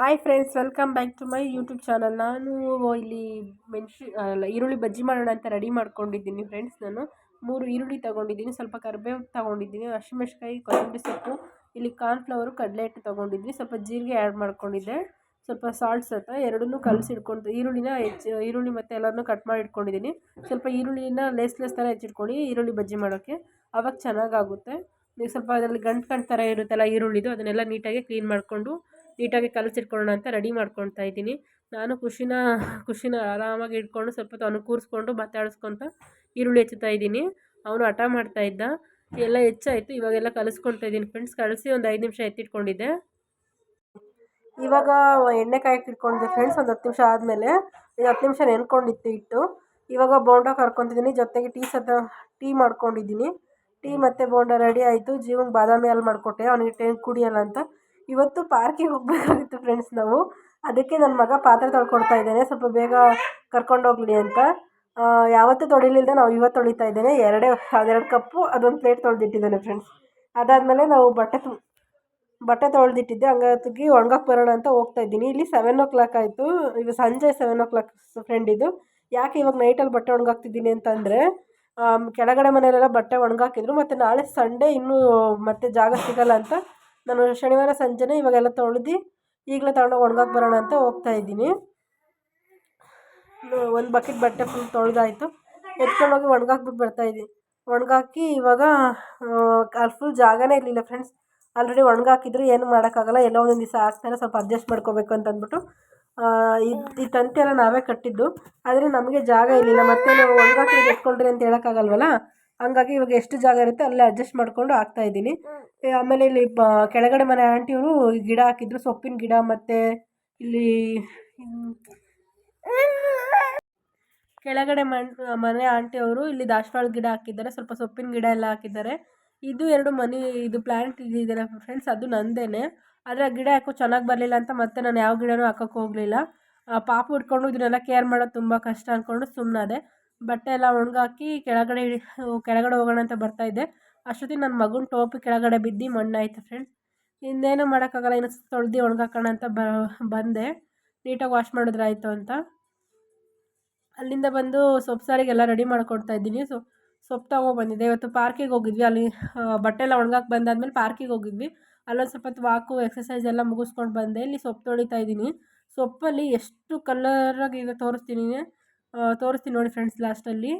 Hi friends welcome back to my YouTube channel ನಾನು ಇಲ್ಲಿ ಮೆಣಸು ಈರುಳ್ಳಿ ಬಜ್ಜಿ ಮಾಡೋಣ ಅಂತ ರೆಡಿ ಮಾಡ್ಕೊಂಡಿದ್ದೀನಿ ಫ್ರೆಂಡ್ಸ್ ನಾನು. ಮೂರು ಈರುಳ್ಳಿ ತೊಗೊಂಡಿದ್ದೀನಿ, ಸ್ವಲ್ಪ ಕರಿಬೇವು ತೊಗೊಂಡಿದ್ದೀನಿ ಹಸಿಮೆಣ್ಸಿಕಾಯಿ ಕೊತ್ತಂಬರಿ ಸೊಪ್ಪು, ಇಲ್ಲಿ ಕಾರ್ನ್ಫ್ಲವರು ಕಡಲೆ ಹಿಟ್ಟು ತೊಗೊಂಡಿದ್ವಿ ಸ್ವಲ್ಪ ಜೀರಿಗೆ ಆ್ಯಡ್ ಮಾಡ್ಕೊಂಡಿದ್ದೆ, ಸ್ವಲ್ಪ ಸಾಲ್ಟ್ ಸಹ ಎರಡನ್ನೂ ಕಲಸಿ ಇಟ್ಕೊಂಡು, ಈರುಳ್ಳಿನ ಹೆಚ್ಚು, ಈರುಳ್ಳಿ ಮತ್ತು ಎಲ್ಲರನ್ನೂ ಕಟ್ ಮಾಡಿ ಇಟ್ಕೊಂಡಿದ್ದೀನಿ. ಸ್ವಲ್ಪ ಈರುಳ್ಳಿನ ಲೇಸ್ ಲೇಸ್ ಥರ ಹೆಚ್ಚಿಟ್ಕೊಳ್ಳಿ, ಈರುಳ್ಳಿ ಬಜ್ಜಿ ಮಾಡೋಕ್ಕೆ ಆವಾಗ ಚೆನ್ನಾಗಾಗುತ್ತೆ. ನೀವು ಸ್ವಲ್ಪ ಅದರಲ್ಲಿ ಗಂಟು ಗಂಟು ಥರ ಇರುತ್ತಲ್ಲ ಈರುಳ್ಳಿದು, ಅದನ್ನೆಲ್ಲ ನೀಟಾಗಿ ಕ್ಲೀನ್ ಮಾಡಿಕೊಂಡು ನೀಟಾಗಿ ಕಲಸಿಟ್ಕೊಳ್ಳೋಣ ಅಂತ ರೆಡಿ ಮಾಡ್ಕೊಳ್ತಾ ಇದ್ದೀನಿ. ನಾನು ಖುಷಿನ ಖುಷಿನ ಆರಾಮಾಗಿ ಇಟ್ಕೊಂಡು ಸ್ವಲ್ಪ ಹೊತ್ತು ಕೂರಿಸ್ಕೊಂಡು ಮಾತಾಡಿಸ್ಕೊತ ಈರುಳ್ಳಿ ಹೆಚ್ಚುತ್ತಾ ಇದ್ದೀನಿ. ಅವನು ಹಠ ಮಾಡ್ತಾ ಇದ್ದ. ಎಲ್ಲ ಹೆಚ್ಚಾಯಿತು. ಇವಾಗೆಲ್ಲ ಕಲಿಸ್ಕೊಳ್ತಾ ಇದ್ದೀನಿ ಫ್ರೆಂಡ್ಸ್ ಕಳಿಸಿ ಒಂದು ಐದು ನಿಮಿಷ ಎತ್ತಿಟ್ಕೊಂಡಿದ್ದೆ. ಇವಾಗ ಎಣ್ಣೆ ಕಾಯಕ್ಕೆ ಇಟ್ಕೊಂಡಿದ್ದೆ ಫ್ರೆಂಡ್ಸ್ ಒಂದು ಹತ್ತು ನಿಮಿಷ ಆದಮೇಲೆ. ಇದು ಹತ್ತು ನಿಮಿಷ ನೆನ್ಕೊಂಡಿತ್ತು ಇಟ್ಟು ಇವಾಗ ಬೋಂಡ ಕರ್ಕೊತಿದ್ದೀನಿ. ಜೊತೆಗೆ ಟೀ ಸತ, ಟೀ ಮಾಡ್ಕೊಂಡಿದ್ದೀನಿ. ಟೀ ಮತ್ತು ಬೋಂಡ ರೆಡಿ ಆಯಿತು. ಜೀವಂಗೆ ಬಾದಾಮಿ ಹಾಲು ಮಾಡಿಕೊಟ್ಟೆ. ಅವನಿಗೆ ಟೇನ್ ಕುಡಿಯಲ್ಲ ಅಂತ. ಇವತ್ತು ಪಾರ್ಕಿಗೆ ಹೋಗಬೇಕಾಗಿತ್ತು ಫ್ರೆಂಡ್ಸ್ ನಾವು. ಅದಕ್ಕೆ ನನ್ನ ಮಗ ಪಾತ್ರೆ ತೊಳ್ಕೊಡ್ತಾ ಇದ್ದಾನೆ. ಸ್ವಲ್ಪ ಬೇಗ ಕರ್ಕೊಂಡೋಗಲಿ ಅಂತ. ಯಾವತ್ತೂ ತೊಳಿಲಿಲ್ಲದೆ ನಾವು ಇವತ್ತು ತೊಳಿತಾ ಇದ್ದೇನೆ. ಎರಡೇ, ಅದೆರಡು ಕಪ್ಪು, ಅದೊಂದು ಪ್ಲೇಟ್ ತೊಳೆದಿಟ್ಟಿದ್ದೇನೆ ಫ್ರೆಂಡ್ಸ್ ಅದಾದಮೇಲೆ ನಾವು ಬಟ್ಟೆ ಬಟ್ಟೆ ತೊಳೆದಿಟ್ಟಿದ್ದೆ. ಹಂಗಾಗಿ ಒಣಗಕ್ಕೆ ಬರೋಣ ಅಂತ ಹೋಗ್ತಾ ಇದ್ದೀನಿ. ಇಲ್ಲಿ ಸೆವೆನ್ ಓ ಕ್ಲಾಕ್ ಆಯಿತು. ಈಗ ಸಂಜೆ ಸೆವೆನ್ ಓ ಕ್ಲಾಕ್ ಫ್ರೆಂಡ್ ಇದು. ಯಾಕೆ ಇವಾಗ ನೈಟಲ್ಲಿ ಬಟ್ಟೆ ಒಣಗಾಕ್ತಿದ್ದೀನಿ ಅಂತಂದರೆ ಕೆಳಗಡೆ ಮನೆಯಲ್ಲೆಲ್ಲ ಬಟ್ಟೆ ಒಣಗಾಕಿದ್ರು. ಮತ್ತು ನಾಳೆ ಸಂಡೇ ಇನ್ನೂ ಮತ್ತೆ ಜಾಗ ಸಿಗಲ್ಲ ಅಂತ ನಾನು ಶನಿವಾರ ಸಂಜೆನೇ ಇವಾಗೆಲ್ಲ ತೊಳೆದು ಈಗಲೇ ತಗೊಂಡೋಗಿ ಒಣಗಕ್ಕೆ ಬರೋಣ ಅಂತ ಹೋಗ್ತಾ ಇದ್ದೀನಿ. ಒಂದು ಬಕೆಟ್ ಬಟ್ಟೆ ಫುಲ್ ತೊಳೆದಾಯಿತು. ಎತ್ಕೊಂಡೋಗಿ ಬರ್ತಾ ಬರ್ತಾಯಿದ್ದೀನಿ ಒಣಗಾಕಿ ಇವಾಗ ಅಲ್ಲಿ ಫುಲ್ ಜಾಗನೇ ಇರಲಿಲ್ಲ ಫ್ರೆಂಡ್ಸ್ ಆಲ್ರೆಡಿ ಒಣಗಾಕಿದ್ರು, ಏನು ಮಾಡೋಕ್ಕಾಗಲ್ಲ. ಎಲ್ಲೋ ಒಂದೊಂದು ದಿವಸ ಹಾಕ್ತಾರೆ ಸ್ವಲ್ಪ ಅಡ್ಜಸ್ಟ್ ಮಾಡ್ಕೋಬೇಕು ಅಂತ ಅಂದ್ಬಿಟ್ಟು. ಇದು ಈ ತಂತಿ ಎಲ್ಲ ನಾವೇ ಕಟ್ಟಿದ್ದು. ಆದರೆ ನಮಗೆ ಜಾಗ ಇರಲಿಲ್ಲ. ಮತ್ತೆ ನಾವು ಒಣಗಾಕಿ ಎತ್ಕೊಳ್ರಿ ಅಂತ ಹೇಳೋಕ್ಕಾಗಲ್ವಲ್ಲ? ಹಂಗಾಗಿ ಇವಾಗ ಎಷ್ಟು ಜಾಗ ಇರುತ್ತೆ ಅಲ್ಲೇ ಅಡ್ಜಸ್ಟ್ ಮಾಡಿಕೊಂಡು ಹಾಕ್ತಾಯಿದ್ದೀನಿ ಆಮೇಲೆ ಇಲ್ಲಿ ಬ, ಕೆಳಗಡೆ ಮನೆ ಆಂಟಿಯವರು ಗಿಡ ಹಾಕಿದ್ರು, ಸೊಪ್ಪಿನ ಗಿಡ ಮತ್ತು ಇಲ್ಲಿ ಕೆಳಗಡೆ ಮನೆ ಮನೆ ಆಂಟಿಯವರು ಇಲ್ಲಿ ದಾಸವಾಳ ಗಿಡ ಹಾಕಿದ್ದಾರೆ, ಸ್ವಲ್ಪ ಸೊಪ್ಪಿನ ಗಿಡ ಎಲ್ಲ ಹಾಕಿದ್ದಾರೆ. ಇದು ಎರಡು ಮನಿ, ಇದು ಪ್ಲ್ಯಾಂಟ್ ಇದೆಯಲ್ಲ ಫ್ರೆಂಡ್ಸ್, ಅದು ನಂದೇನೆ. ಆದರೆ ಆ ಗಿಡ ಯಾಕೋ ಚೆನ್ನಾಗಿ ಬರಲಿಲ್ಲ ಅಂತ ಮತ್ತೆ ನಾನು ಯಾವ ಗಿಡನೂ ಹಾಕೋಕ್ಕೆ ಹೋಗಲಿಲ್ಲ. ಪಾಪ ಇಟ್ಕೊಂಡು ಇದನ್ನೆಲ್ಲ ಕೇರ್ ಮಾಡೋದು ತುಂಬ ಕಷ್ಟ ಅಂದ್ಕೊಂಡು ಸುಮ್ಮನಾದೆ ಬಟ್ಟೆ ಎಲ್ಲ ಒಣಗಾಕಿ ಕೆಳಗಡೆ ಕೆಳಗಡೆ ಹೋಗೋಣ ಅಂತ ಬರ್ತಾಯಿದ್ದೆ ಅಷ್ಟೊತ್ತಿಗೆ ನನ್ನ ಮಗನ ಟೋಪಿ ಕೆಳಗಡೆ ಬಿದ್ದು ಮಣ್ಣಾಯಿತು ಫ್ರೆಂಡ್ಸ್ ಇನ್ನೇನು ಮಾಡೋಕ್ಕಾಗಲ್ಲ, ಇನ್ನು ತೊಳ್ದು ಒಣಗಾಕೋಣ ಅಂತ ಬ, ಬಂದೆ. ನೀಟಾಗಿ ವಾಶ್ ಮಾಡಿದ್ರೆ ಆಯಿತು ಅಂತ. ಅಲ್ಲಿಂದ ಬಂದು ಸೊಪ್ಪು ಸಾರಿಗೆಲ್ಲ ರೆಡಿ ಮಾಡ್ಕೊಡ್ತಾ ಇದ್ದೀನಿ. ಸೊ, ಸೊಪ್ಪು ತಗೊಬಂದಿದ್ದೆ ಇವತ್ತು ಪಾರ್ಕಿಗೆ ಹೋಗಿದ್ವಿ. ಅಲ್ಲಿ ಬಟ್ಟೆ ಎಲ್ಲ ಒಣಗಾಕಿ ಬಂದಾದ್ಮೇಲೆ ಪಾರ್ಕಿಗೆ ಹೋಗಿದ್ವಿ. ಅಲ್ಲೊಂದು ಸ್ವಲ್ಪ ವಾಕು ಎಕ್ಸಸೈಸ್ ಎಲ್ಲ ಮುಗಿಸ್ಕೊಂಡು ಬಂದೆ. ಇಲ್ಲಿ ಸೊಪ್ಪು ತೊಳಿತಾ ಇದ್ದೀನಿ. ಸೊಪ್ಪಲ್ಲಿ ಎಷ್ಟು ಕಲರಾಗಿ ಈಗ ತೋರಿಸ್ತೀನಿ. ತೋರಿಸ್ತೀನಿ ನೋಡಿ ಫ್ರೆಂಡ್ಸ್ ಲಾಸ್ಟಲ್ಲಿ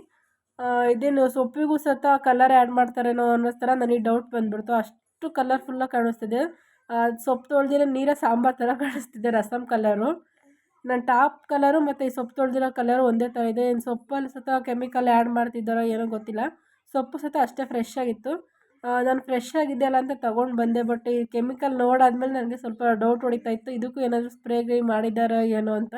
ಇದೇನು ಸೊಪ್ಪಿಗೂ ಸತ ಕಲರ್ ಆ್ಯಡ್ ಮಾಡ್ತಾರೇನೋ ಅನ್ನೋ ಥರ ನನಗೆ ಡೌಟ್ ಬಂದುಬಿಡ್ತು. ಅಷ್ಟು ಕಲರ್ಫುಲ್ಲಾಗಿ ಕಾಣಿಸ್ತಿದೆ. ಸೊಪ್ಪು ತೊಳೆದಿರೋ ನೀರ ಸಾಂಬಾರು ಥರ ಕಾಣಿಸ್ತಿದೆ ರಸಮ್ ಕಲರು ನನ್ನ ಟಾಪ್ ಕಲರು ಮತ್ತು ಈ ಸೊಪ್ಪು ತೊಳೆದಿರೋ ಕಲರು ಒಂದೇ ಥರ ಇದೆ. ಏನು ಸೊಪ್ಪಲ್ಲಿ ಸತ ಕೆಮಿಕಲ್ ಆ್ಯಡ್ ಮಾಡ್ತಿದ್ದಾರೋ ಏನೋ ಗೊತ್ತಿಲ್ಲ. ಸೊಪ್ಪು ಸತ ಅಷ್ಟೇ ಫ್ರೆಶ್ ಆಗಿತ್ತು. ನಾನು ಫ್ರೆಶ್ ಆಗಿದೆಯಲ್ಲ ಅಂತ ತೊಗೊಂಡು ಬಂದೆ ಬಟ್ ಈ ಕೆಮಿಕಲ್ ನೋಡಾದ್ಮೇಲೆ ನನಗೆ ಸ್ವಲ್ಪ ಡೌಟ್ ಹೊಡಿತಾ ಇತ್ತು. ಇದಕ್ಕೂ ಏನಾದರೂ ಸ್ಪ್ರೇ ಗ್ರೇ ಮಾಡಿದ್ದಾರೋ ಏನೋ ಅಂತ.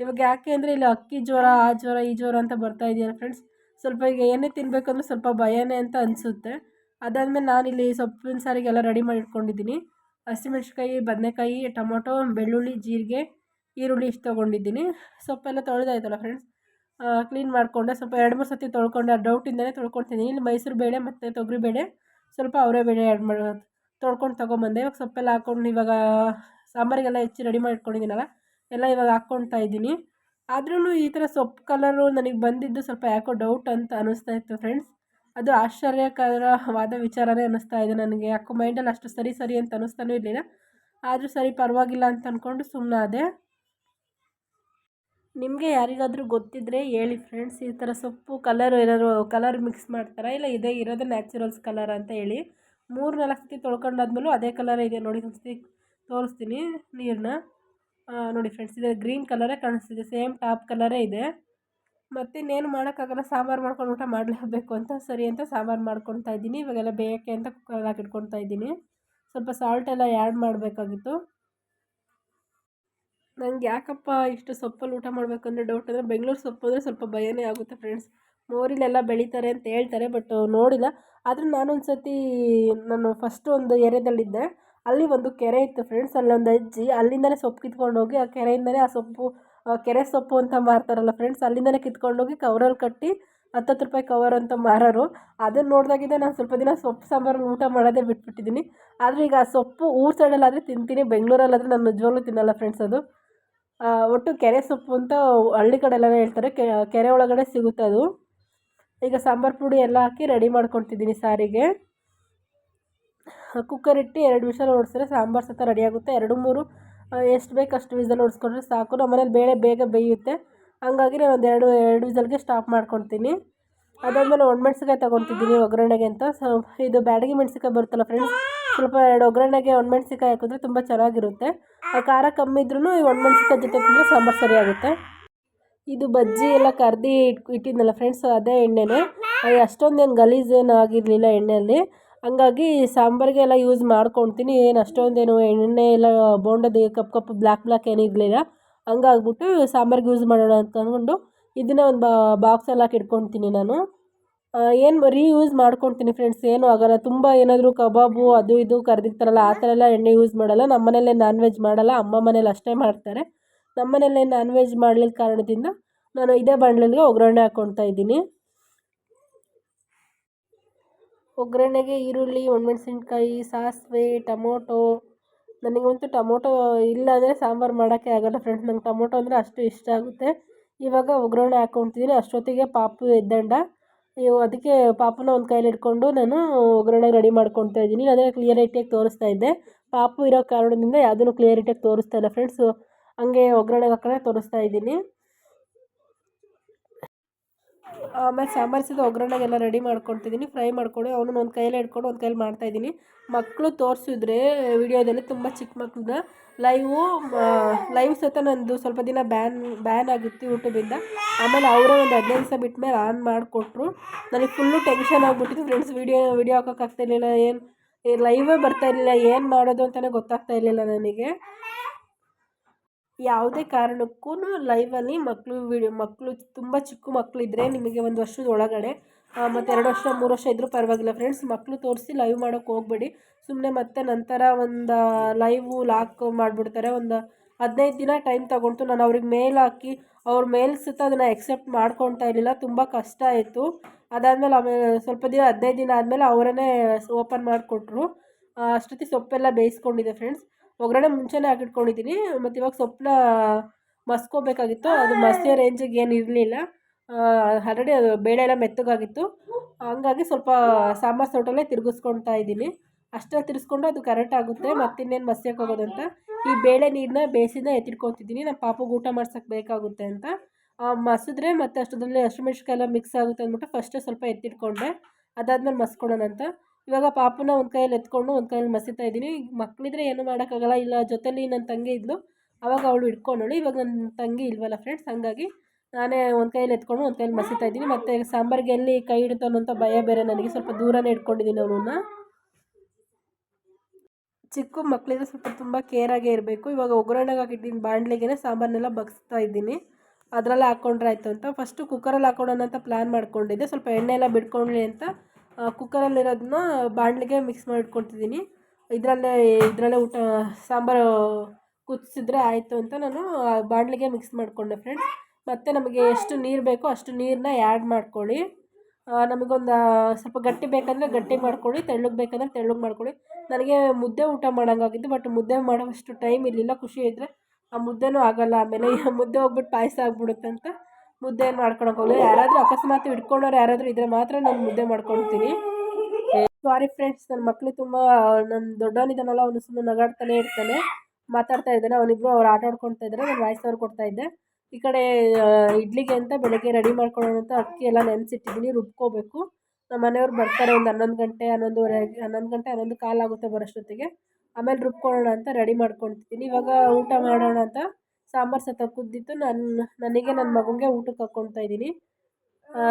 ಇವಾಗ ಯಾಕೆ ಅಂದರೆ ಇಲ್ಲಿ ಅಕ್ಕಿ ಜ್ವರ, ಆ ಜ್ವರ, ಈ ಜ್ವರ ಅಂತ ಬರ್ತಾ ಇದೆಯಲ್ಲ ಫ್ರೆಂಡ್ಸ್ ಸ್ವಲ್ಪ ಈಗ ಏನೇ ತಿನ್ನಬೇಕಂದ್ರೂ ಸ್ವಲ್ಪ ಭಯನೇ ಅಂತ ಅನಿಸುತ್ತೆ. ಅದಾದಮೇಲೆ ನಾನಿಲ್ಲಿ ಸೊಪ್ಪಿನ ಸಾರಿಗೆಲ್ಲ ರೆಡಿ ಮಾಡಿ ಇಟ್ಕೊಂಡಿದ್ದೀನಿ ಹಸಿಮೆಣ್ಸಿಕಾಯಿ ಬದನೆಕಾಯಿ, ಟೊಮೊಟೊ, ಬೆಳ್ಳುಳ್ಳಿ, ಜೀರಿಗೆ, ಈರುಳ್ಳಿ ಇಷ್ಟು ತೊಗೊಂಡಿದ್ದೀನಿ. ಸೊಪ್ಪೆಲ್ಲ ತೊಳೆದಾಯ್ತಲ್ಲ ಫ್ರೆಂಡ್ಸ್ ಕ್ಲೀನ್ ಮಾಡಿಕೊಂಡೆ. ಸ್ವಲ್ಪ ಎರಡು ಮೂರು ಸತಿ ತೊಳ್ಕೊಂಡೆ. ಆ ಡೌಟಿಂದಲೇ ತೊಳ್ಕೊಳ್ತಿದ್ದೀನಿ. ಇಲ್ಲಿ ಮೈಸೂರು ಬೇಳೆ ಮತ್ತು ತೊಗರಿ ಬೇಳೆ ಸ್ವಲ್ಪ ಅವರೇ ಬೇಳೆ ಆ್ಯಡ್ ಮಾಡಿ, ತೊಳ್ಕೊಂಡು ತೊಗೊಂಬಂದೆ. ಇವಾಗ ಸೊಪ್ಪೆಲ್ಲ ಹಾಕ್ಕೊಂಡು ಇವಾಗ ಸಾಂಬಾರಿಗೆಲ್ಲ ಹೆಚ್ಚಿ ರೆಡಿ ಮಾಡಿ ಇಟ್ಕೊಂಡಿದ್ದೀನಲ್ಲ ಎಲ್ಲ ಇವಾಗ ಹಾಕ್ಕೊಳ್ತಾ ಇದ್ದೀನಿ. ಆದ್ರೂ ಈ ಥರ ಸೊಪ್ಪು ಕಲರು ನನಗೆ ಬಂದಿದ್ದು ಸ್ವಲ್ಪ ಯಾಕೋ ಡೌಟ್ ಅಂತ ಅನ್ನಿಸ್ತಾ ಇತ್ತು ಫ್ರೆಂಡ್ಸ್ ಅದು ಆಶ್ಚರ್ಯಕರವಾದ ವಿಚಾರನೇ ಅನ್ನಿಸ್ತಾ ಇದೆ ನನಗೆ. ಯಾಕೋ ಮೈಂಡಲ್ಲಿ ಅಷ್ಟು ಸರಿ ಸರಿ ಅಂತ ಅನ್ನಿಸ್ತಾನೂ ಇರಲಿಲ್ಲ. ಆದರೂ ಸರಿ ಪರವಾಗಿಲ್ಲ ಅಂತ ಅಂದ್ಕೊಂಡು ಸುಮ್ಮನಾದೆ ನಿಮಗೆ ಯಾರಿಗಾದರೂ ಗೊತ್ತಿದ್ದರೆ ಹೇಳಿ ಫ್ರೆಂಡ್ಸ್ ಈ ಥರ ಸೊಪ್ಪು ಕಲರ್ ಏನಾದರೂ ಕಲರ್ ಮಿಕ್ಸ್ ಮಾಡ್ತಾರಾ? ಇಲ್ಲ ಇದೇ ಇರೋದೇ ನ್ಯಾಚುರಲ್ಸ್ ಕಲರ್ ಅಂತ ಹೇಳಿ. ಮೂರು ನಾಲ್ಕು ಸತಿ ತೊಳ್ಕೊಂಡಾದ್ಮೇಲೂ ಅದೇ ಕಲರ್ ಇದೆ ನೋಡಿ ಒಂದು ಸತಿ ತೋರಿಸ್ತೀನಿ ನೀರನ್ನ ನೋಡಿ ಫ್ರೆಂಡ್ಸ್ ಇದೆ ಗ್ರೀನ್ ಕಲರೇ ಕಾಣಿಸ್ತಿದೆ ಸೇಮ್ ಟಾಪ್ ಕಲರೇ ಇದೆ. ಮತ್ತು ಇನ್ನೇನು ಮಾಡೋಕ್ಕಾಗಲ್ಲ, ಸಾಂಬಾರು ಮಾಡ್ಕೊಂಡು ಊಟ ಮಾಡಲೇಬೇಕು ಅಂತ, ಸರಿ ಅಂತ ಸಾಂಬಾರು ಮಾಡ್ಕೊತಾ ಇದ್ದೀನಿ. ಇವಾಗೆಲ್ಲ ಬೇಯಕ್ಕೆ ಅಂತ ಕುಕ್ಕರಲ್ಲಿ ಹಾಕಿಟ್ಕೊಳ್ತಾ ಇದ್ದೀನಿ. ಸ್ವಲ್ಪ ಸಾಲ್ಟ್ ಎಲ್ಲ ಆ್ಯಡ್ ಮಾಡಬೇಕಾಗಿತ್ತು. ನಂಗೆ ಯಾಕಪ್ಪ ಇಷ್ಟು ಸೊಪ್ಪಲ್ಲಿ ಊಟ ಮಾಡಬೇಕಂದ್ರೆ ಡೌಟ್ ಅಂದರೆ ಬೆಂಗಳೂರು ಸೊಪ್ಪು ಅಂದರೆ ಸ್ವಲ್ಪ ಭಯನೇ ಆಗುತ್ತೆ ಫ್ರೆಂಡ್ಸ್ ಮೋರಿಲೆಲ್ಲ ಬೆಳೀತಾರೆ ಅಂತ ಹೇಳ್ತಾರೆ ಬಟ್ ನೋಡಿಲ್ಲ. ಆದರೆ ನಾನೊಂದು ಸತಿ ನಾನು ಫಸ್ಟು ಒಂದು ಏರಿಯಾದಲ್ಲಿದ್ದೆ ಅಲ್ಲಿ ಒಂದು ಕೆರೆ ಇತ್ತು ಫ್ರೆಂಡ್ಸ್ ಅಲ್ಲೊಂದು ಅಜ್ಜಿ ಅಲ್ಲಿಂದಲೇ ಸೊಪ್ಪು ಕಿತ್ಕೊಂಡು ಹೋಗಿ ಆ ಕೆರೆಯಿಂದಲೇ ಆ ಸೊಪ್ಪು ಕೆರೆ ಸೊಪ್ಪು ಅಂತ ಮಾರ್ತಾರಲ್ಲ ಫ್ರೆಂಡ್ಸ್ ಅಲ್ಲಿಂದಲೇ ಕಿತ್ಕೊಂಡೋಗಿ ಕವರಲ್ಲಿ ಕಟ್ಟಿ ಹತ್ತತ್ತು ರೂಪಾಯಿ ಕವರ್ ಅಂತ ಮಾರೋರು. ಅದನ್ನು ನೋಡಿದಾಗಿದ್ದೆ ನಾನು ಸ್ವಲ್ಪ ದಿನ ಸೊಪ್ಪು ಸಾಂಬಾರು ಊಟ ಮಾಡೋದೇ ಬಿಟ್ಬಿಟ್ಟಿದ್ದೀನಿ ಆದರೆ ಈಗ ಆ ಸೊಪ್ಪು ಊರ ಸೈಡಲ್ಲಾದರೆ ತಿಂತೀನಿ ಬೆಂಗಳೂರಲ್ಲಾದರೆ ನಾನು ನಿಜವಾಗ್ಲೂ ತಿನ್ನಲ್ಲ ಫ್ರೆಂಡ್ಸ್ ಅದು. ಒಟ್ಟು ಕೆರೆ ಸೊಪ್ಪು ಅಂತ ಹಳ್ಳಿ ಕಡೆ ಹೇಳ್ತಾರೆ ಕೆರೆ ಒಳಗಡೆ ಸಿಗುತ್ತೆ ಅದು. ಈಗ ಸಾಂಬಾರು ಪುಡಿ ಎಲ್ಲ ಹಾಕಿ ರೆಡಿ ಮಾಡ್ಕೊತಿದ್ದೀನಿ ಸಾರಿಗೆ. ಕುಕ್ಕರ್ ಇಟ್ಟು ಎರಡು ವಿಷಲ್ ಓಡಿಸಿದ್ರೆ ಸಾಂಬಾರು ಸಹಿತ ರೆಡಿ ಆಗುತ್ತೆ. ಎರಡು, ಮೂರು ಎಷ್ಟು ಬೇಕು ಅಷ್ಟು ವಿಸಲ್ ಓಡಿಸ್ಕೊಂಡ್ರೆ ಸಾಕು. ನಮ್ಮ ಮನೇಲಿ ಬೇಳೆ ಬೇಗ ಬೇಯುತ್ತೆ. ಹಂಗಾಗಿ ನಾನು ಒಂದು ಎರಡು ಎರಡು ವಿಸಲ್ಗೆ ಸ್ಟಾಪ್ ಮಾಡ್ಕೊತೀನಿ ಅದಾದಮೇಲೆ ಒಣಮೆಣ್ಸಿಕಾಯಿ ತೊಗೊತಿದ್ದೀನಿ ಒಗ್ಗರಣೆಗೆ ಅಂತ. ಸೊ, ಇದು ಬ್ಯಾಡಗಿ ಮೆಣಸಿಕಾಯಿ ಬರುತ್ತಲ್ಲ ಫ್ರೆಂಡ್ಸ್ ಸ್ವಲ್ಪ ಎರಡು ಒಗ್ಗರಣೆಗೆ ಒಣಮೆಣ್ಸಿಕಾಯಿ ಹಾಕಿದ್ರೆ ತುಂಬ ಚೆನ್ನಾಗಿರುತ್ತೆ. ಖಾರ ಕಮ್ಮಿ ಇದ್ರೂ ಈ ಒಣಮೆಣ್ಸಿಕಾಯಿ ಜೊತೆ ತಿಂದರೆ ಸಾಂಬಾರು ಸರಿಯಾಗುತ್ತೆ. ಇದು ಬಜ್ಜಿ ಎಲ್ಲ ಕರ್ದು ಇಟ್, ಇಟ್ಟಿದ್ನಲ್ಲ ಫ್ರೆಂಡ್ಸ್ ಅದೇ ಎಣ್ಣೆನೇ. ಅಷ್ಟೊಂದೇನು ಗಲೀಜೇನು ಆಗಿರಲಿಲ್ಲ ಎಣ್ಣೆಯಲ್ಲಿ. ಹಂಗಾಗಿ ಸಾಂಬಾರಿಗೆ ಎಲ್ಲ ಯೂಸ್ ಮಾಡ್ಕೊತೀನಿ. ಏನು ಅಷ್ಟೊಂದೇನು ಎಣ್ಣೆ ಎಲ್ಲ ಬೋಂಡದ್ದು ಕಪ್ಪು ಕಪ್ಪು ಬ್ಲ್ಯಾಕ್ ಬ್ಲ್ಯಾಕ್ ಏನು ಇರಲಿಲ್ಲ. ಹಂಗಾಗ್ಬಿಟ್ಟು ಸಾಂಬಾರಿಗೆ ಯೂಸ್ ಮಾಡೋಣ ಅಂತ ಅಂದ್ಕೊಂಡು ಇದನ್ನು ಒಂದು ಬಾಕ್ಸಲ್ಲಿ ಹಾಕಿ ಇಟ್ಕೊತೀನಿ ನಾನು. ಏನು ರೀಯೂಸ್ ಮಾಡ್ಕೊತೀನಿ ಫ್ರೆಂಡ್ಸ್ ಏನೂ ಆಗೋಲ್ಲ. ತುಂಬ ಏನಾದರೂ ಕಬಾಬು, ಅದು ಇದು ಕರೆದಿರ್ತಾರಲ್ಲ, ಆ ಥರ ಎಲ್ಲ ಎಣ್ಣೆ ಯೂಸ್ ಮಾಡಲ್ಲ. ನಮ್ಮ ಮನೇಲೆ ನಾನ್ ವೆಜ್ ಮಾಡಲ್ಲ. ಅಮ್ಮ ಮನೇಲಿ ಅಷ್ಟೇ ಮಾಡ್ತಾರೆ. ನಮ್ಮ ಮನೇಲೆ ನಾನ್ ವೆಜ್ ಮಾಡಲಿಲ್ಲ ಕಾರಣದಿಂದ ನಾನು ಇದೇ ಬಾಣಲೆಗೆ ಒಗ್ಗರಣೆ ಹಾಕ್ಕೊಳ್ತಾ ಇದ್ದೀನಿ. ಒಗ್ಗರಣೆಗೆ ಈರುಳ್ಳಿ, ಒಣಮೆಣ್ಸಿನ್ಕಾಯಿ, ಸಾಸಿವೆ, ಟೊಮೊಟೊ. ನನಗಂತೂ ಟೊಮೊಟೊ ಇಲ್ಲ ಅಂದರೆ ಸಾಂಬಾರು ಮಾಡೋಕ್ಕೆ ಆಗೋಲ್ಲ ಫ್ರೆಂಡ್ಸ್ ನಂಗೆ ಟೊಮೊಟೊ ಅಂದರೆ ಅಷ್ಟು ಇಷ್ಟ ಆಗುತ್ತೆ. ಇವಾಗ ಒಗ್ಗರಣೆ ಹಾಕ್ಕೊತಿದ್ದೀನಿ ಅಷ್ಟೊತ್ತಿಗೆ ಪಾಪು ಎದ್ದಂಡ. ನೀವು ಅದಕ್ಕೆ ಪಾಪನ ಒಂದು ಕೈಯಲ್ಲಿ ಇಟ್ಕೊಂಡು ನಾನು ಒಗ್ಗರಣೆ ರೆಡಿ ಮಾಡ್ಕೊತಾ ಇದ್ದೀನಿ. ಅದೇ ಕ್ಲಿಯರಿಟಿಯಾಗಿ ತೋರಿಸ್ತಾ ಇದ್ದೆ. ಪಾಪು ಇರೋ ಕಾರಣದಿಂದ ಯಾವುದನ್ನು ಕ್ಲಿಯರಿಟಿಯಾಗಿ ತೋರಿಸ್ತಾ ಇಲ್ಲ ಫ್ರೆಂಡ್ಸು ಹಂಗೆ ಒಗ್ಗರಣೆಗೆ ಹಾಕೋಣ ತೋರಿಸ್ತಾ ಇದ್ದೀನಿ. ಆಮೇಲೆ ಸಾಂಬಾರು ಸಹಿತ ಒಗ್ಗರಣೆಗೆಲ್ಲ ರೆಡಿ ಮಾಡ್ಕೊಳ್ತಿದ್ದೀನಿ. ಫ್ರೈ ಮಾಡ್ಕೊಂಡು. ಅವನು ಒಂದು ಕೈಯಲ್ಲಿ ಹಿಡ್ಕೊಂಡು ಒಂದು ಕೈಯಲ್ಲಿ ಮಾಡ್ತಾಯಿದ್ದೀನಿ ಮಕ್ಕಳು ತೋರಿಸಿದ್ರೆ ವಿಡಿಯೋದಲ್ಲಿ ತುಂಬ ಚಿಕ್ಕ ಮಕ್ಕಳನ್ನ ಲೈವು ಲೈವ್ ಸಹಿತ ನಂದು ಸ್ವಲ್ಪ ದಿನ ಬ್ಯಾನ್ ಬ್ಯಾನ್ ಆಗಿತ್ತು ಯೂಟ್ಯೂಬಿಂದ ಆಮೇಲೆ ಅವರೇ ಒಂದು ಹದಿನೈದು ದಿವಸ ಬಿಟ್ಟ ಮೇಲೆ ಆನ್ ಮಾಡಿಕೊಟ್ರು. ನನಗೆ ಫುಲ್ಲು ಟೆನ್ಷನ್ ಆಗಿಬಿಟ್ಟಿತ್ತು ಫ್ರೆಂಡ್ಸ್ ವಿಡಿಯೋ ವಿಡಿಯೋ ಹಾಕೋಕ್ಕಾಗ್ತಾಯಿರ್ಲಿಲ್ಲ ಏನು ಲೈವೇ ಬರ್ತಾ ಇರಲಿಲ್ಲ. ಏನು ಮಾಡೋದು ಅಂತಲೇ ಗೊತ್ತಾಗ್ತಾ ಇರಲಿಲ್ಲ ನನಗೆ. ಯಾವುದೇ ಕಾರಣಕ್ಕೂ ಲೈವಲ್ಲಿ ಮಕ್ಕಳು ವಿಡಿಯೋ ಮಕ್ಕಳು ತುಂಬ ಚಿಕ್ಕ ಮಕ್ಕಳಿದ್ರೆ ನಿಮಗೆ ಒಂದು ವರ್ಷದ ಒಳಗಡೆ ಮತ್ತು ಎರಡು ವರ್ಷ, ಮೂರು ವರ್ಷ ಇದ್ದರೂ ಪರವಾಗಿಲ್ಲ ಫ್ರೆಂಡ್ಸ್ ಮಕ್ಕಳು ತೋರಿಸಿ ಲೈವ್ ಮಾಡೋಕ್ಕೆ ಹೋಗಬೇಡಿ. ಸುಮ್ಮನೆ ಮತ್ತೆ ನಂತರ ಒಂದು ಲೈವು ಲಾಕ್ ಮಾಡಿಬಿಡ್ತಾರೆ. ಒಂದು ಹದಿನೈದು ದಿನ ಟೈಮ್ ತೊಗೊಳ್ತು ನಾನು ಅವ್ರಿಗೆ ಮೇಲ್ ಹಾಕಿ, ಅವ್ರ ಮೇಲ್ ಸುತ್ತ ಅದನ್ನು ಎಕ್ಸೆಪ್ಟ್ ಮಾಡ್ಕೊತಾ ಇರಲಿಲ್ಲ. ತುಂಬ ಕಷ್ಟ ಆಯಿತು. ಅದಾದಮೇಲೆ ಆಮೇಲೆ ಸ್ವಲ್ಪ ದಿನ, ಹದಿನೈದು ದಿನ ಆದಮೇಲೆ ಅವರೇ ಓಪನ್ ಮಾಡಿಕೊಟ್ರು. ಅಷ್ಟೊತ್ತಿ ಸೊಪ್ಪೆಲ್ಲ ಬೇಯಿಸ್ಕೊಂಡಿದೆ ಫ್ರೆಂಡ್ಸ್ ಒಗ್ಗರಣೆ ಮುಂಚೆನೇ ಹಾಕಿಟ್ಕೊಂಡಿದ್ದೀನಿ. ಮತ್ತು ಇವಾಗ ಸೊಪ್ಪನ್ನ ಮಸ್ಕೋಬೇಕಾಗಿತ್ತು. ಅದು ಮಸಿಯೋ ರೇಂಜಿಗೆ ಏನು ಇರಲಿಲ್ಲ. ಆಲ್ರೆಡಿ ಅದು ಬೇಳೆ ಎಲ್ಲ ಮೆತ್ತಗಾಗಿತ್ತು. ಹಂಗಾಗಿ ಸ್ವಲ್ಪ ಸಾಂಬಾರು ಸೌಟಲ್ಲೇ ತಿರುಗಿಸ್ಕೊಳ್ತಾ ಇದ್ದೀನಿ. ಅಷ್ಟೇ ತಿರ್ಸ್ಕೊಂಡು ಅದು ಕರೆಕ್ಟ್ ಆಗುತ್ತೆ. ಮತ್ತಿನ್ನೇನು ಮಸ್ಯಕ್ಕೆ ಅಂತ? ಈ ಬೇಳೆ ನೀರನ್ನ ಬೇಯಿಸಿದ ಎತ್ತಿಟ್ಕೊತಿದ್ದೀನಿ. ನಮ್ಮ ಪಾಪುಗೆ ಊಟ ಮಾಡ್ಸೋಕ್ಕೆ ಬೇಕಾಗುತ್ತೆ ಅಂತ. ಮಸಿದ್ರೆ ಮತ್ತು ಅಷ್ಟರಲ್ಲಿ ಹಸಿಮೆಣ್ಸಿಕಾಯೆಲ್ಲ ಮಿಕ್ಸ್ ಆಗುತ್ತೆ ಅಂದ್ಬಿಟ್ಟು ಫಸ್ಟೇ ಸ್ವಲ್ಪ ಎತ್ತಿಟ್ಕೊಂಡೆ. ಅದಾದ್ಮೇಲೆ ಮಸ್ಕೊಳ್ಳೋಣ ಅಂತ. ಇವಾಗ ಪಾಪುನ ಒಂದು ಕೈಯಲ್ಲಿ ಎತ್ಕೊಂಡು ಒಂದು ಕೈಯಲ್ಲಿ ಮಸಿತಾ ಇದ್ದೀನಿ. ಮಕ್ಕಳಿದ್ರೆ ಏನೂ ಮಾಡೋಕ್ಕಾಗಲ್ಲ. ಇಲ್ಲ, ಜೊತೇಲಿ ನನ್ನ ತಂಗಿ ಇದ್ಲು. ಅವಾಗ ಅವಳು ಹಿಡ್ಕೊಂಡಳು. ಇವಾಗ ನನ್ನ ತಂಗಿ ಇಲ್ವಲ್ಲ ಫ್ರೆಂಡ್ಸ್ ಹಾಗಾಗಿ ನಾನೇ ಒಂದು ಕೈಯಲ್ಲಿ ಎತ್ಕೊಂಡು ಒಂದು ಕೈಯಲ್ಲಿ ಮಸಿತಾ ಇದ್ದೀನಿ. ಮತ್ತು ಸಾಂಬಾರಿಗೆ ಎಲ್ಲಿ ಕೈ ಹಿಡಿತಾನೋ ಅಂತ ಭಯ ಬೇರೆ ನನಗೆ. ಸ್ವಲ್ಪ ದೂರನೇ ಇಟ್ಕೊಂಡಿದ್ದೀನಿ ಅವನನ್ನ ಚಿಕ್ಕ ಮಕ್ಕಳಿದ್ರೆ ಸ್ವಲ್ಪ ತುಂಬ ಕೇರಾಗೇ ಇರಬೇಕು. ಇವಾಗ ಒಗ್ಗರಣೆಗೆ ಹಾಕಿದ್ದೀನಿ ಬಾಣಲಿಗೆ ಸಾಂಬಾರನ್ನೆಲ್ಲ ಬಗ್ಸ್ತಾ ಇದ್ದೀನಿ. ಅದರಲ್ಲೇ ಹಾಕ್ಕೊಂಡ್ರೆ ಆಯಿತು ಅಂತ. ಫಸ್ಟು ಕುಕ್ಕರಲ್ಲಿ ಹಾಕೊಳ್ಳೋಣ ಅಂತ ಪ್ಲ್ಯಾನ್ ಮಾಡ್ಕೊಂಡಿದ್ದೆ. ಸ್ವಲ್ಪ ಎಣ್ಣೆ ಎಲ್ಲ ಬಿಡ್ಕೊಂಡ್ಲಿ ಅಂತ ಕುಕ್ಕರಲ್ಲಿರೋದನ್ನ ಬಾಣಲಿಗೆ ಮಿಕ್ಸ್ ಮಾಡಿಟ್ಕೊತಿದ್ದೀನಿ ಇದರಲ್ಲೇ ಇದರಲ್ಲೇ ಊಟ, ಸಾಂಬಾರು ಕುದಿಸಿದ್ರೆ ಆಯಿತು ಅಂತ ನಾನು ಬಾಣಲಿಗೆ ಮಿಕ್ಸ್ ಮಾಡಿಕೊಂಡೆ ಫ್ರೆಂಡ್ಸ್ ಮತ್ತು ನಮಗೆ ಎಷ್ಟು ನೀರು ಬೇಕೋ ಅಷ್ಟು ನೀರನ್ನ ಆ್ಯಡ್ ಮಾಡ್ಕೊಳ್ಳಿ. ನಮಗೊಂದು ಸ್ವಲ್ಪ ಗಟ್ಟಿ ಬೇಕಂದರೆ ಗಟ್ಟಿ ಮಾಡ್ಕೊಳ್ಳಿ, ತೆಳ್ಳಗೆ ಬೇಕಂದರೆ ತೆಳ್ಳಗೆ ಮಾಡ್ಕೊಳ್ಳಿ. ನನಗೆ ಮುದ್ದೆ ಊಟ ಮಾಡೋಂಗಾಗಿದ್ದು ಬಟ್ ಮುದ್ದೆ ಮಾಡೋವಷ್ಟು ಟೈಮ್ ಇರಲಿಲ್ಲ. ಖುಷಿ ಇದ್ದರೆ ಆ ಮುದ್ದೆನೂ ಆಗೋಲ್ಲ. ಆಮೇಲೆ ಮುದ್ದೆ ಹೋಗ್ಬಿಟ್ಟು ಪಾಯಸ ಆಗ್ಬಿಡುತ್ತೆ ಅಂತ ಮುದ್ದೆ ಏನು ಮಾಡ್ಕೊಳಕ್ಕೆ ಹೋಗಲಿ. ಯಾರಾದರೂ ಅಕಸ್ಮಾತ್ ಹಿಡ್ಕೊಂಡವ್ರು ಯಾರಾದರೂ ಇದ್ರೆ ಮಾತ್ರ ನಾನು ಮುದ್ದೆ ಮಾಡ್ಕೊಳ್ತೀನಿ. ಸಾರಿ ಫ್ರೆಂಡ್ಸ್ ನನ್ನ ಮಕ್ಕಳು ತುಂಬ ನನ್ನ ದೊಡ್ಡವನಿದ್ದಾನಲ್ಲ, ಅವನು ಸುಮ್ಮನೆ ನಗಾಡ್ತಾನೆ ಇರ್ತಾನೆ. ಮಾತಾಡ್ತಾ ಇದ್ದಾನೆ. ಅವನಿಬ್ರು ಅವ್ರು ಆಟ ಆಡ್ಕೊಳ್ತಾ ಇದ್ದಾರೆ. ನಾನು ವಾಯ್ಸ್ ಅವ್ರು ಕೊಡ್ತಾ ಇದ್ದೆ. ಈ ಕಡೆ ಇಡ್ಲಿಗೆ ಅಂತ ಬೆಳಗ್ಗೆ ರೆಡಿ ಮಾಡ್ಕೊಳ್ಳೋಣ ಅಂತ ಅಕ್ಕಿ ಎಲ್ಲ ನೆನೆಸಿಟ್ಟಿದ್ದೀನಿ ರುಬ್ಕೋಬೇಕು. ನಮ್ಮ ಮನೆಯವ್ರು ಬರ್ತಾರೆ ಒಂದು ಹನ್ನೊಂದು ಗಂಟೆ, ಹನ್ನೊಂದುವರೆ, ಹನ್ನೊಂದು ಗಂಟೆ, ಹನ್ನೊಂದು ಕಾಲಾಗುತ್ತೆ ಬರೋಷ್ಟೊತ್ತಿಗೆ. ಆಮೇಲೆ ರುಬ್ಕೊಳ್ಳೋಣ ಅಂತ ರೆಡಿ ಮಾಡ್ಕೊಳ್ತಿದ್ದೀನಿ. ಇವಾಗ ಊಟ ಮಾಡೋಣ ಅಂತ ಸಾಂಬಾರು ಸತ ಕುದ್ದಿತ್ತು ನನ್ನ ನನಗೆ ನನ್ನ ಮಗನಿಗೆ ಊಟಕ್ಕೆ ಹಾಕ್ಕೊಳ್ತಾ ಇದ್ದೀನಿ.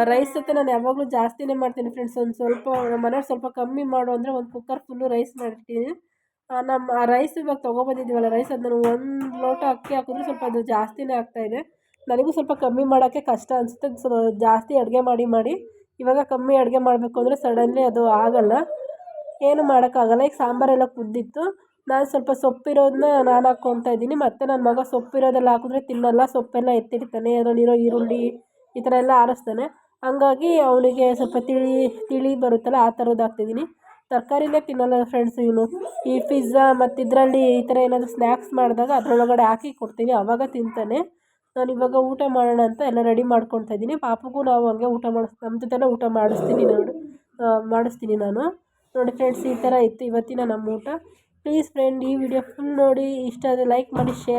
ರೈಸ್ ಸತ ನಾನು ಯಾವಾಗಲೂ ಜಾಸ್ತಿನೇ ಮಾಡ್ತೀನಿ ಫ್ರೆಂಡ್ಸ್ ಒಂದು ಸ್ವಲ್ಪ, ನಮ್ಮ ಮನೆಯವ್ರು ಸ್ವಲ್ಪ ಕಮ್ಮಿ ಮಾಡು ಅಂದರೆ ಒಂದು ಕುಕ್ಕರ್ ಫುಲ್ಲು ರೈಸ್ ಮಾಡಿರ್ತೀನಿ ನಮ್ಮ ಆ ರೈಸ್ ಇವಾಗ ತೊಗೊಬಂದಿದ್ದೀವಲ್ಲ ರೈಸ್ ಅದು ನಾನು ಒಂದು ಲೋಟ ಅಕ್ಕಿ ಹಾಕಿದ್ರೆ ಸ್ವಲ್ಪ ಅದು ಜಾಸ್ತಿನೇ ಆಗ್ತಾಯಿದೆ ನನಗೂ ಸ್ವಲ್ಪ ಕಮ್ಮಿ ಮಾಡೋಕ್ಕೆ ಕಷ್ಟ ಅನಿಸುತ್ತೆ ಸೊ ಜಾಸ್ತಿ ಅಡುಗೆ ಮಾಡಿ ಮಾಡಿ. ಇವಾಗ ಕಮ್ಮಿ ಅಡುಗೆ ಮಾಡಬೇಕು ಅಂದರೆ ಸಡನ್ಲಿ ಅದು ಆಗಲ್ಲ. ಏನು ಮಾಡೋಕ್ಕಾಗಲ್ಲ, ಈಗ ಸಾಂಬಾರೆಲ್ಲ ಕುದ್ದಿತ್ತು. ನಾನು ಸ್ವಲ್ಪ ಸೊಪ್ಪಿರೋದನ್ನ ನಾನು ಹಾಕ್ಕೊಳ್ತಾ ಇದ್ದೀನಿ. ಮತ್ತು ನನ್ನ ಮಗ ಸೊಪ್ಪಿರೋದೆಲ್ಲ ಹಾಕಿದ್ರೆ ತಿನ್ನಲ್ಲ, ಸೊಪ್ಪೆಲ್ಲ ಎತ್ತಿಡ್ತಾನೆ. ಅದರಲ್ಲಿರೋ ಈರುಳ್ಳಿ ಈ ಥರ ಎಲ್ಲ ಆರಿಸ್ತಾನೆ. ಹಂಗಾಗಿ ಅವನಿಗೆ ಸ್ವಲ್ಪ ತಿಳಿ ತಿಳಿ ಬರುತ್ತಲ್ಲ, ಆ ಥರದ್ದು ಹಾಕ್ತಿದ್ದೀನಿ. ತರಕಾರಿನೇ ತಿನ್ನಲ್ಲ ಫ್ರೆಂಡ್ಸ್ ಇವನು. ಈ ಪಿಜ್ಜಾ ಮತ್ತು ಇದರಲ್ಲಿ ಈ ಥರ ಏನಾದರೂ ಸ್ನ್ಯಾಕ್ಸ್ ಮಾಡಿದಾಗ ಅದರೊಳಗಡೆ ಹಾಕಿ ಕೊಡ್ತೀನಿ. ಆವಾಗ ತಿಂತಾನೆ. ನಾನು ಇವಾಗ ಊಟ ಮಾಡೋಣ ಅಂತ ಎಲ್ಲ ರೆಡಿ ಮಾಡ್ಕೊಳ್ತಾ ಇದ್ದೀನಿ. ಪಾಪಗೂ ನಾವು ಹಂಗೆ ಊಟ ಮಾಡಿಸ್ ನಮ್ಮ ಜೊತೆನೇ ಊಟ ಮಾಡಿಸ್ತೀನಿ ನೋಡಿ. ಮಾಡಿಸ್ತೀನಿ ನಾನು. ನೋಡಿ ಫ್ರೆಂಡ್ಸ್ ಈ ಥರ ಇತ್ತು ಇವತ್ತಿನ ನಮ್ಮ ಊಟ. ಪ್ಲೀಸ್ ಫ್ರೆಂಡ್ ಈ ವಿಡಿಯೋ ಫುಲ್ ನೋಡಿ. ಇಷ್ಟ ಆದರೆ ಲೈಕ್ ಮಾಡಿ ಶೇರ್